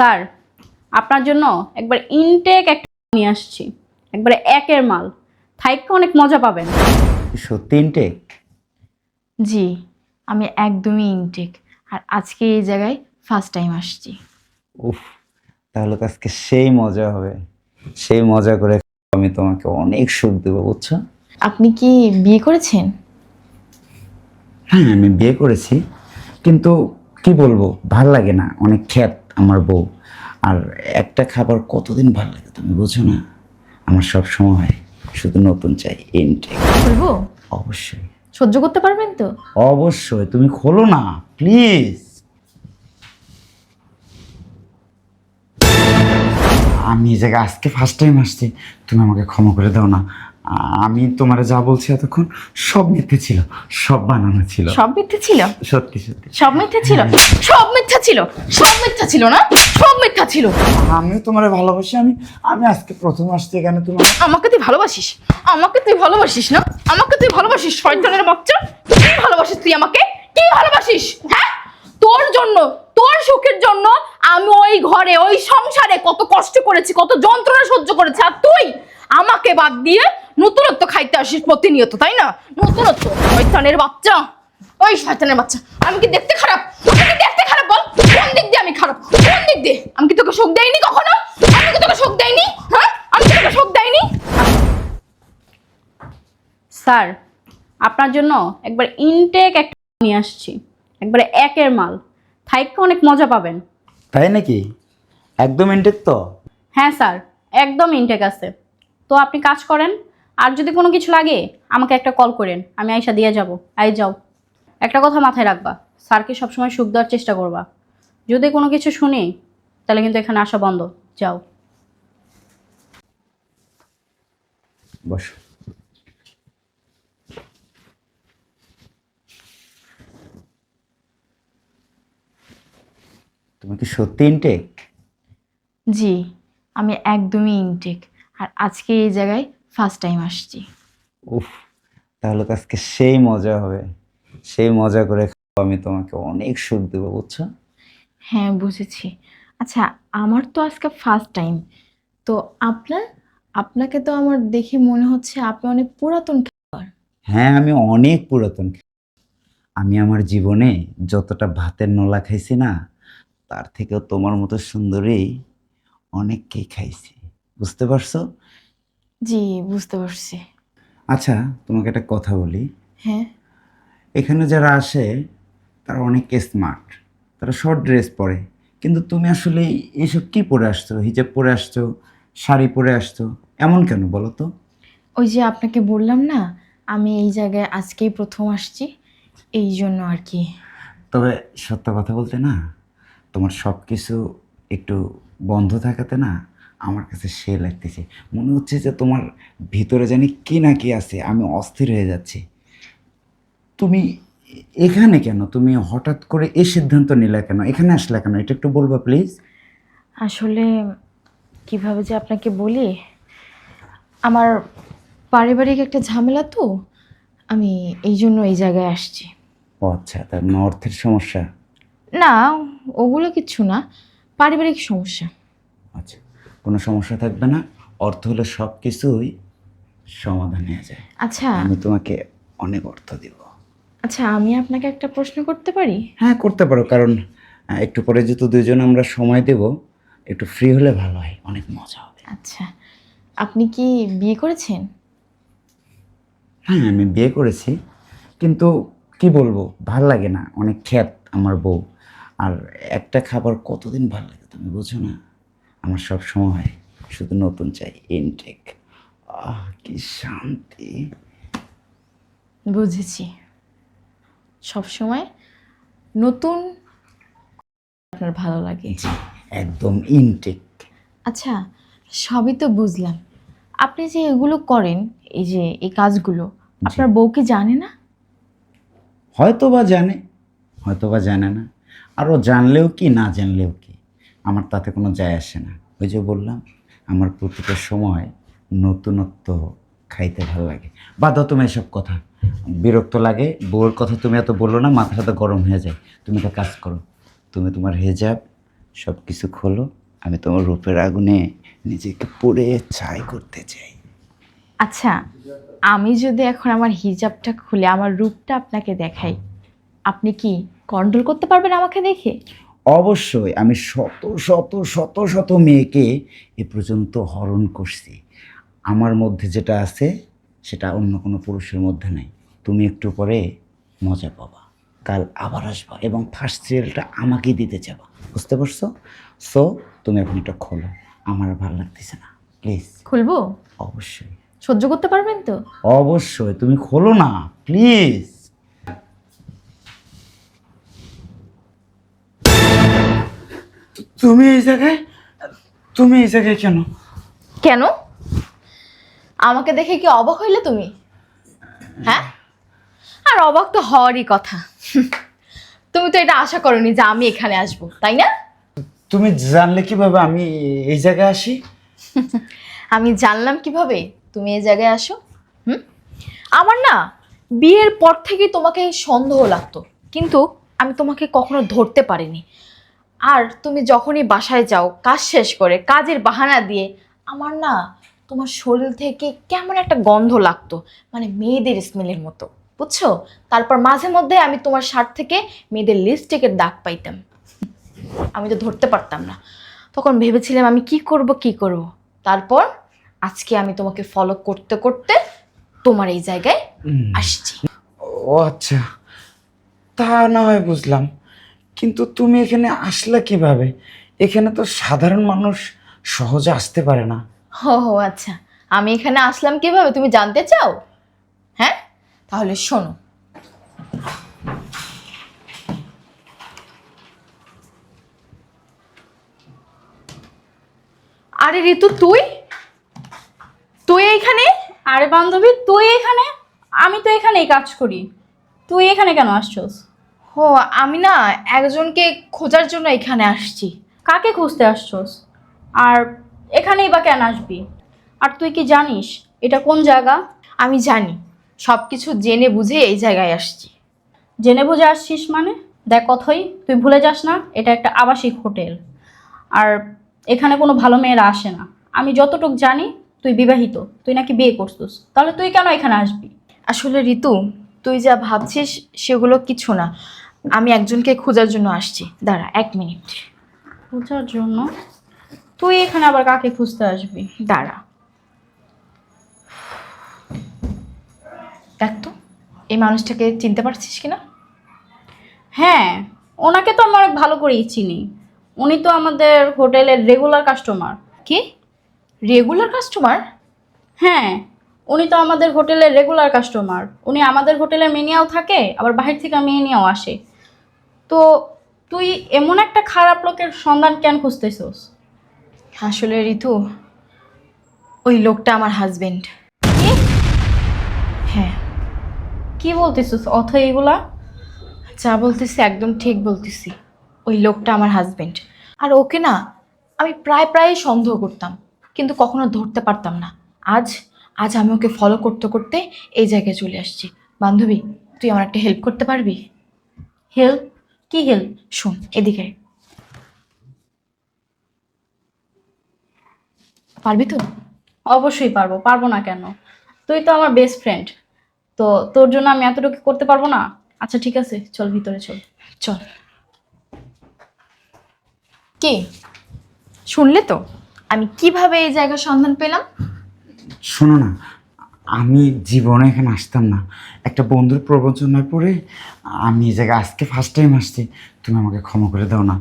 Sir আপনার জন্য একবার ইনটেক একটা নিয়ে আসছি। একবারে একের মাল। থাইকে অনেক মজা পাবেন। সত্যি ইনটেক জি আমি একদমই ইনটেক আর আজকে এই জায়গায় ফার্স্ট টাইম আসছি। উফ তাহলে তো আজকে সেই মজা হবে। সেই মজা করে আমি তোমাকে অনেক সুখ দেবো বুঝছ? আপনি কি বিয়ে করেছেন? হ্যাঁ আমি বিয়ে করেছি। কিন্তু কি বলব ভালো লাগে না। অনেক খ্যাত। আমার বউ। আর একটা খাবার কতদিন ভালো লাগে তুমি বুঝো না? আমার সব সময় শুধু নতুন চাই ইনটেক বলব অবশ্যই। সহ্য করতে পারবেন তো? অবশ্যই তুমি খোলো না প্লিজ আমি এই জায়গায় আজকে ফার্স্ট টাইম আসছি তুমি আমাকে ক্ষমা করে দাও না। আমি তোমার যা বলছি এতক্ষণ সব মিথ্যে ছিল সব বানানো ছিল। সব মিথ্যে ছিল? সত্যি সত্যি। সব মিথ্যে ছিল? সব মিথ্যা ছিল? সব মিথ্যা ছিল না? সব মিথ্যা ছিল? আমিও তোমার ভালোবাসি আমি আমি আজকে প্রথম আসছি এখানে তুমি আমাকে তুই ভালোবাসিস? আমাকে তুই ভালোবাসিস না? আমাকে তুই ভালোবাসিস শয়তানের বাচ্চা? কি ভালোবাসিস তুই আমাকে? কি ভালোবাসিস? হ্যাঁ? তোর জন্য তোর সুখের জন্য আমি ওই ঘরে ওই সংসারে কত কষ্ট করেছি কত যন্ত্রণা সহ্য করেছি আর তুই আমাকে বাদ দিয়ে নতুনত্ব খাইতে আসিস প্রতিনিয়ত তাই না? নতুনত্ব। শয়তানের বাচ্চা। ওই শয়তানের বাচ্চা। আমি কি দেখতে খারাপ? আমি কি দেখতে খারাপ বল? কোন দিক দিয়ে আমি খারাপ? কোন দিক দিয়ে? আমি কি তোকে শোক দেয়নি কখনো? আমি কি তোকে শোক দেয়নি হ্যাঁ? আমি কি তোকে শোক দেয়নি স্যার আপনার জন্য একবার ইনটেক একটা নিয়ে আসছি। একবারে একের মাল। থাইকে অনেক মজা পাবেন। তাই নাকি? একদম ইনটেক তো? হ্যাঁ স্যার। একদম ইনটেক আছে। তো আপনি কাজ করেন। আর যদি কোনো কিছু লাগে আমাকে একটা কল করেন আমি আইসা দিয়ে যাব। আই যাও। একটা কথা মাথায় রাখবা স্যারকে সবসময় সুখ দেওয়ার চেষ্টা করবা। যদি কোনো কিছু শুনি তাহলে কিন্তু এখানে আসা বন্ধ। যাও। বস। তুমি কি সত্যি ইনটেক জি আমি একদমই ইনটেক আর আজকে এই জায়গায় ফার্স্ট টাইম আসছি। উফ তাহলে তো আজকে সেই মজা হবে। সেই মজা করে খাব আমি তোমাকে অনেক সুখ দেবো বুঝছ? হ্যাঁ বুঝেছি। আচ্ছা আমার তো আজকে ফার্স্ট টাইম তো আপনার? আপনাকে তো আমার দেখে মনে হচ্ছে আপনি অনেক পুরাতন খাবার হ্যাঁ আমি অনেক পুরাতন আমি আমার জীবনে যতটা ভাতের নোলা খাইছি না তার থেকেও তোমার মতো সুন্দরী অনেককেই খাইছি। বুঝতে পারছ? জি বুঝতে পারছি। আচ্ছা তোমাকে একটা কথা বলি। হ্যাঁ। এখানে যারা আসে তারা অনেক স্মার্ট তারা শর্ট ড্রেস পরে। কিন্তু তুমি আসলে এইসব কি পরে আসছো? হিজাব পরে আসছো? শাড়ি পরে আসছো? এমন কেন বলো তো? ওই যে আপনাকে বললাম না আমি এই জায়গায় আজকেই প্রথম আসছি। এই জন্য আর কি। তবে সত্য কথা বলতে না তোমার সব কিছু একটু বন্ধ থাকাতে না আমার কাছে সে লাগতেছে। মনে হচ্ছে যে তোমার ভিতরে জানি কি না কি আছে আমি অস্থির হয়ে যাচ্ছি। তুমি এখানে কেন? তুমি হঠাৎ করে এই সিদ্ধান্ত নিলে কেন? এখানে আসলে কেন? এটা একটু বলবা প্লিজ আসলে কীভাবে যে আপনাকে বলি? আমার পারিবারিক একটা ঝামেলা তো আমি এই জন্য এই জায়গায় আসছি। ও আচ্ছা তার মানে অর্থের সমস্যা? না ওগুলো কিচ্ছু না পারিবারিক সমস্যা। কোনো সমস্যা থাকবে না। অর্থ হলে সব কিছুই সমাধান হয়ে যায়। আচ্ছা। আমি তোমাকে অনেক অর্থ দিব। আচ্ছা আমি আপনাকে একটা প্রশ্ন করতে পারি? হ্যাঁ করতে পারো কারণ একটু পরে যেহেতু দুজন আমরা সময় দেব একটু ফ্রি হলে ভালো হয় অনেক মজা হবে। আচ্ছা আপনি কি বিয়ে করেছেন? হ্যাঁ আমি বিয়ে করেছি কিন্তু কি বলব ভালো লাগে না অনেক খ্যাত আমার বউ। আর একটা খাবার কতদিন ভালো লাগে তুমি বুঝো না। আমার সব সময় শুধু নতুন চাই ইনটেক আহ কি শান্তি। বুঝেছি। সব সময় নতুন আপনার ভালো লাগে। একদম ইনটেক আচ্ছা সবই তো বুঝলাম। আপনি যে এগুলো করেন এই যে এই কাজগুলো আপনার বউ কি জানে না? হয়তো বা জানে হয়তো বা জানে না। আরও জানলেও কি না জানলেও কি আমার তাতে কোনো যায় আসে না। ওই যে বললাম, আমার প্রতিটা সময় নতুনত্ব খাইতে ভালো লাগে। বাদ তুমি এসব কথা, বিরক্ত লাগে, বউয়ের কথা তুমি এত বলল না, মাথা সাথে গরম হয়ে যায়। তুমি একটা কাজ করো, তুমি তোমার হেজাব সব কিছু খোলো, আমি তোমার রূপের আগুনে নিজেকে পুড়ে ছাই করতে চাই। আচ্ছা আমি যদি এখন আমার হিজাবটা খুলে, আমার রূপটা আপনাকে দেখাই, আপনি কি কন্ট্রোল করতে পারবেন আমাকে দেখে? অবশ্যই আমি শত শত শত শত মেয়েকে এ পর্যন্ত হরণ করছি। আমার মধ্যে যেটা আছে সেটা অন্য কোনো পুরুষের মধ্যে নেই। তুমি একটু পরে মজা পাবা। কাল আবার আসবা এবং ফার্স্ট সিরিয়ালটা আমাকেই দিতে যাবা। বুঝতে পারছ? সো তুমি এখন এটা খোলো। আমার আর ভালো লাগতেছে না। প্লিজ খুলবো? অবশ্যই। সহ্য করতে পারবেন তো? অবশ্যই। তুমি খোলো না। প্লিজ তুমি এই জায়গায় তুমি এই জায়গায় কেন? কেন? আমাকে দেখে কি অবাক হইলে তুমি? হ্যাঁ? আর অবাক তো হওয়ারই কথা। তুমি তো এটা আশা করনি যে আমি এখানে আসব তাই না? তুমি জানলে কীভাবে আমি এই জায়গায় আসি? আমি জানলাম কীভাবে তুমি এই জায়গায় আসো হুম? আমার না বিয়ের পর থেকেই তোমাকে সন্দেহ লাগতো কিন্তু আমি তোমাকে কখনো ধরতে পারিনি। আর তুমি যখনই বাসায় যাও কাজ শেষ করে কাজের বাহানা দিয়ে আমার না তোমার শরীর থেকে কেমন একটা গন্ধ লাগতো মানে মেয়েদের স্মেলের মতো বুঝছ? তারপর মাঝে মধ্যে আমি তোমার শার্ট থেকে মেয়েদের লিপস্টিকের দাগ পাইতাম। আমি তো ধরতে পারতাম না। তখন ভেবেছিলাম আমি কি করব কি করব? তারপর আজকে আমি তোমাকে ফলো করতে করতে তোমার এই জায়গায় আসছি। ও আচ্ছা তা না হয় বুঝলাম। কিন্তু তুমি এখানে আসলে কীভাবে? এখানে তো সাধারণ মানুষ সহজে আসতে পারে না। হো আচ্ছা। আমি এখানে আসলাম কীভাবে? তুমি জানতে চাও? হ্যাঁ? তাহলে শোনো। আরে ঋতু, তুই? তুই এইখানে আরে বান্ধবী, তুই এখানে? আমি তো এখানেই কাজ করি। তুই এখানে কেন আসছস? ও আমি না একজনকে খোঁজার জন্য এখানে আসছি। কাকে খুঁজতে আসছস? আর এখানেই বা কেন আসবি? আর তুই কি জানিস এটা কোন জায়গা? আমি জানি। সব কিছু জেনে বুঝে এই জায়গায় আসছি। জেনে বুঝে আসছিস মানে? দেখ কথই, তুই ভুলে যাস না, এটা একটা আবাসিক হোটেল। আর এখানে কোনো ভালো মেয়েরা আসে না। আমি যতটুক জানি, তুই বিবাহিত, তুই নাকি বিয়ে করছিস। তাহলে তুই কেন এখানে আসবি? আসলে ঋতু তুই যা ভাবছিস সেগুলো কিছু না। আমি একজনকে খোঁজার জন্য আসছি। দাঁড়া এক মিনিট। খোঁজার জন্য? তুই এখানে আবার কাকে খুঁজতে আসবি? দাঁড়া। দেখ তো এই মানুষটাকে চিনতে পারছিস কিনা? হ্যাঁ ওনাকে তো আমি অনেক ভালো করেই চিনি। উনি তো আমাদের হোটেলের রেগুলার কাস্টমার কি? রেগুলার কাস্টমার হ্যাঁ। উনি তো আমাদের হোটেলের রেগুলার কাস্টমার উনি আমাদের হোটেলে মেনিয়াও থাকে আবার বাহির থেকে মেনিয়াও আসে। তো তুই এমন একটা খারাপ লোকের সন্ধান কেন খুঁজতেছিস? আসলে ঋতু ওই লোকটা আমার হাজবেন্ড হ্যাঁ। কি বলতেছিস? অথ এইগুলা? যা বলতেছি একদম ঠিক বলতেছি। ওই লোকটা আমার হাজবেন্ড আর ওকে না আমি প্রায় প্রায় সন্দেহ করতাম কিন্তু কখনো ধরতে পারতাম না। আজ আজ আমি ওকে ফলো করতে করতে এই জায়গায় চলে আসছি। বান্ধবী, তুই আমার একটা হেল্প করতে পারবি? হেল্প কি হেল্প শোন, এদিকে পারবি তো? অবশ্যই পারব পারব না কেন? তুই তো আমার বেস্ট ফ্রেন্ড তো তোর জন্য আমি এতটুকু করতে পারব না? আচ্ছা ঠিক আছে, চল ভিতরে চল। চল। কি? শুনলে তো? আমি কীভাবে এই জায়গার সন্ধান পেলাম? শোনো না আমি জীবনে এখানে আসতাম না। একটা বন্ধুর প্রবঞ্চনায় পড়ে আমি এই জায়গায় আজকে ফার্স্ট টাইম আসছি তুমি আমাকে ক্ষমা করে দাও না।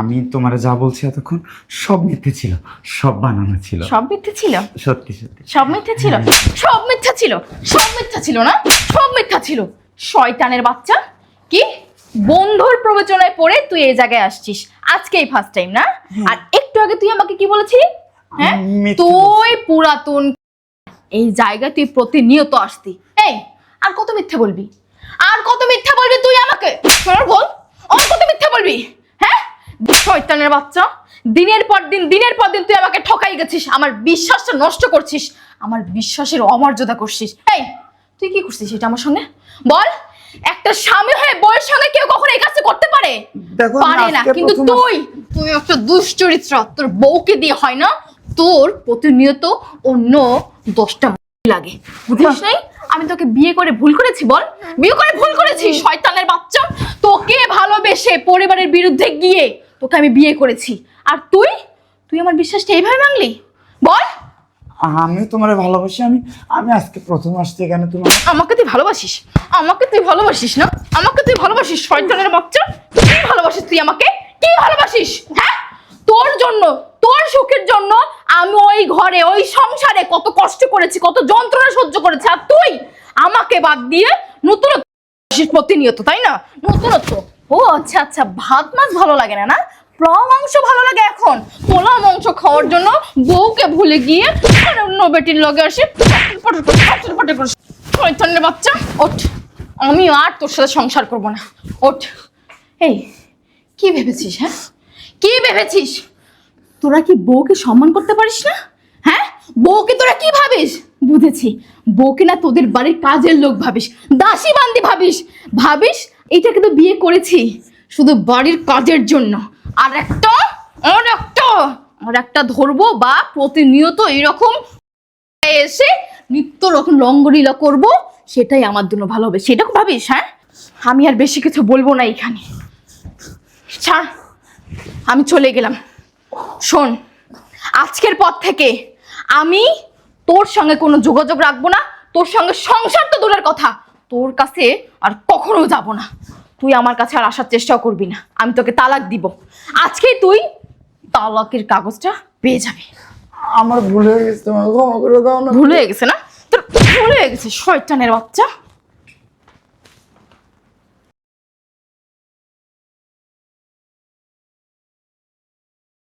আমি তোমার যা বলছি এতক্ষণ সব মিথ্যে ছিল সব বানানো ছিল। সব মিথ্যে ছিল? সত্যি সত্যি। সব মিথ্যে ছিল? সব মিথ্যা ছিল? সব মিথ্যা ছিল না? সব মিথ্যা ছিল? শয়তানের বাচ্চা? কি? বন্ধুর প্রবচনায় পড়ে তুই এই জায়গায় আসছিস। আজকেই ফার্স্ট টাইম না? আর একটু আগে তুই আমাকে কি বলেছিলি? হ্যাঁ? তুই পুরাতন এই জায়গায় তুই প্রতিনিয়ত আসতি। এই আর কত মিথ্যা বলবি? আর কত মিথ্যা বলবি তুই আমাকে? শোনার বল আর কত মিথ্যা বলবি? হ্যাঁ? শয়তানের বাচ্চা দিনের পর দিন দিনের পর দিন তুই আমাকে ঠকাই গেছিস আমার বিশ্বাসটা নষ্ট করছিস আমার বিশ্বাসের অমর্যাদা করছিস। এই তুই কি করছিস এটা আমার সঙ্গে? বল একটা স্বামী হয়ে বউয়ের সঙ্গে কেউ কখনো এই কাজটা করতে পারে? পারে না কিন্তু তুই তুই একটা দুশ্চরিত্র তোর বউকে দিয়ে হয় না? তোর প্রতিনিয়ত অন্য দশটা লাগে। বুঝিস নাই? আমি তোকে বিয়ে করে ভুল করেছি বল। বিয়ে করে ভুল করেছি শয়তানের বাচ্চা। তোকে ভালোবেসে পরিবারের বিরুদ্ধে গিয়ে তোকে আমি বিয়ে করেছি। আর তুই? তুই আমার বিশ্বাসটা এইভাবে ভাঙলি? বল। আমি তোমার ভালোবাসি আমি আমি আজকে প্রথম আসছি এখানে তোমার। আমাকে তুই ভালোবাসিস? আমাকে তুই ভালোবাসিস না? আমাকে তুই ভালোবাসিস শয়তানের বাচ্চা? তুই ভালোবাসিস তুই আমাকে? কি ভালোবাসিস? হ্যাঁ? তোর জন্য তোর সুখের জন্য আমি ওই ঘরে, ওই সংসারে কত কষ্ট করেছি, কত যন্ত্রণা সহ্য করেছি, আর তুই আমাকে বাদ দিয়ে নতুন প্রতিনিয়ত, তাই না? নতুনত্ব। ও আচ্ছা আচ্ছা ভাত মাছ ভালো লাগে না না? পোলাও মাংস ভালো লাগে এখন? পোলাও মাংস খাওয়ার জন্য বউকে ভুলে গিয়ে অন্য বেটির লগে আসে। শয়তানের বাচ্চা, ওঠ। আমি আর তোর সাথে সংসার করব না। ওঠ। এই, কি ভেবেছিস হ্যাঁ? কি ভেবেছিস? তোরা কি বউকে সম্মান করতে পারিস না? হ্যাঁ? বউকে তোরা কি ভাবিস? বুঝেছি। বউকে না তোদের বাড়ির কাজের লোক ভাবিস, দাসী বান্দি ভাবিস। ভাবিস? এইটাকে তো বিয়ে করেছি। শুধু বাড়ির কাজের জন্য। আর একটা আর একটা আর একটা ধরবো বা প্রতিনিয়ত এরকম এসে নিত্য রকম লঙ্গলীলা করব, সেটাই আমার জন্য ভালো হবে। সেটা ভাবিস হ্যাঁ? আমি আর বেশি কিছু বলব না এখানে। ছাড়। আমি চলে গেলাম। শোন আজকের পর থেকে আমি তোর সঙ্গে কোনো যোগাযোগ রাখব না তোর সঙ্গে সংসার তো দূরের কথা তোর কাছে আর কখনো যাব না। তুই আমার কাছে আর আসার চেষ্টাও করবি না আমি তোকে তালাক দিব। আজকেই তুই তালাকের কাগজটা পেয়ে যাবি। আমার ভুল হয়ে গেছে তোমার ক্ষমা করে দাও না। ভুল হয়ে গেছে না? তোর ভুল হয়ে গেছে শয়তানের বাচ্চা।